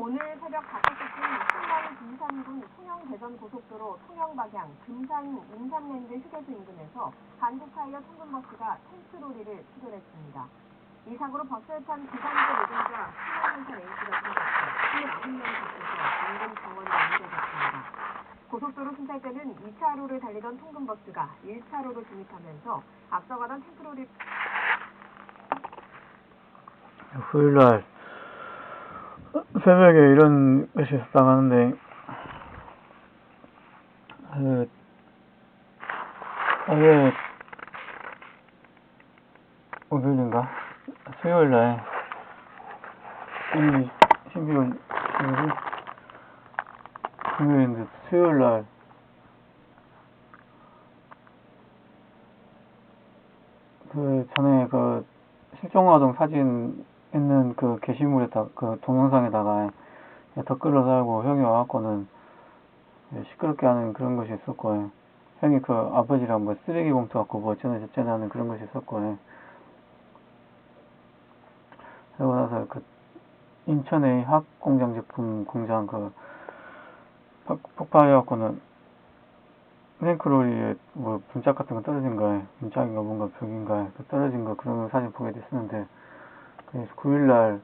오늘 새벽 5시쯤 충남 금산군 통영대전 고속도로 통영 방향 금산 인산랜드 휴게소 인근에서 한국타이어 통근버스가 텐트로리를 추돌했습니다. 이 사고로 버스에 탄 기상조 노동자 21살 A씨가 숨졌고 29명이 다쳐서 인근 병원에 옮겨졌습니다. 고속도로 순찰 때는 2차로를 달리던 통근버스가 1차로로 진입하면서 앞서가던 텐트로리 후일날 새벽에 이런 것이 있었다고 하는데 그 어제 오늘인가? 수요일날 12, 12월 12일 금요일인데 수요일날 그 전에 그 실종아동 사진 있는 그 게시물에다 그 동영상에다가 댓글을 달고 형이 와갖고는 시끄럽게 하는 그런 것이 있었고 형이 그 아버지랑 뭐 쓰레기 봉투 갖고 뭐 어쩌나 저쩌나 하는 그런 것이 있었고 그러고 나서 그 인천의 학공장 제품 공장 그 폭- 폭발해갖고는 랭크롤리에 뭐 분짝 같은 거 떨어진 거에 문짝인가 뭔가 벽인가 그 떨어진 거 그런 거 사진 보게 됐었는데 그래서 9일날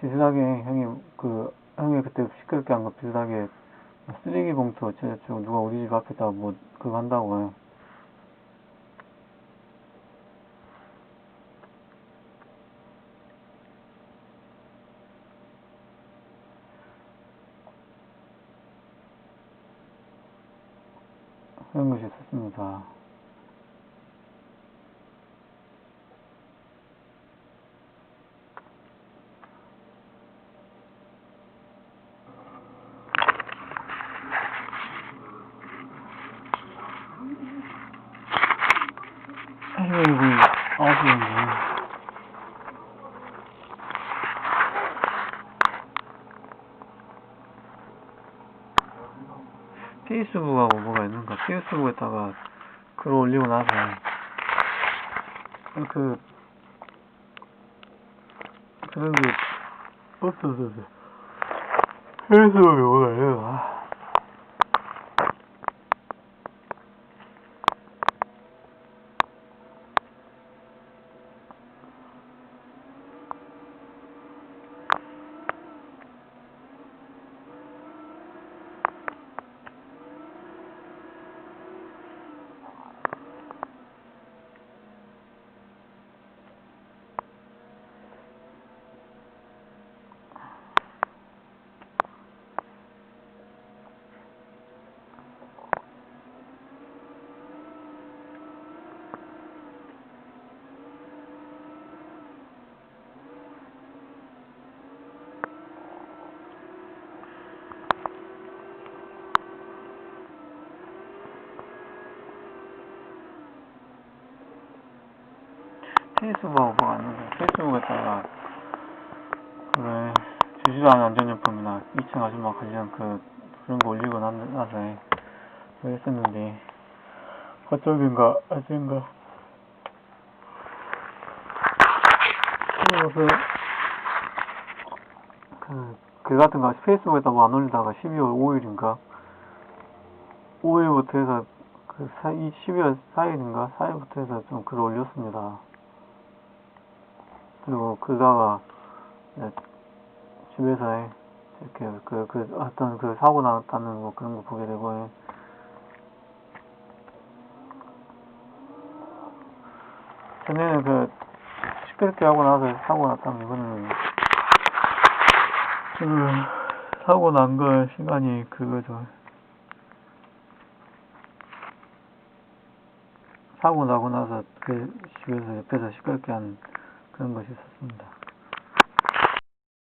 비슷하게 형이 그 형이 그때 시끄럽게 한 거 비슷하게 쓰레기 봉투 어쩌고저쩌고 누가 우리 집 앞에다 뭐 그거 한다고 해. 그런 것이 있었습니다. 아이고, 아쉬운데. 페이스북하고 뭐가 있는가? 페이스북에다가 글 올리고 나서 그 그런 게 없어서 페이스북에 뭐가? 아. 페이스북하고 뭐가 있는데 페이스북에 다가 그래 주지도 않은 안전용품이나 2층 아줌마 관련 그 그런 거 올리고 나, 나서 왜 했었는데. 어쩌긴가 어쩐가. 그래서 그, 그 같은 거 페이스북에다 뭐 안 올리다가 12월 5일인가? 5일부터 해서 그 사, 이 12월 4일인가? 4일부터 해서 좀 글을 올렸습니다. 그리고 그다가 이제 집에서 이렇게 그, 그 어떤 그 사고 났다는 뭐 그런 거 보게 되고 전에는 그 시끄럽게 하고 나서 사고 났다면 이거는 그 사고 난거 시간이 그거죠. 사고 나고 나서 그 집에서 옆에서 시끄럽게 한 그런 것이 있었습니다.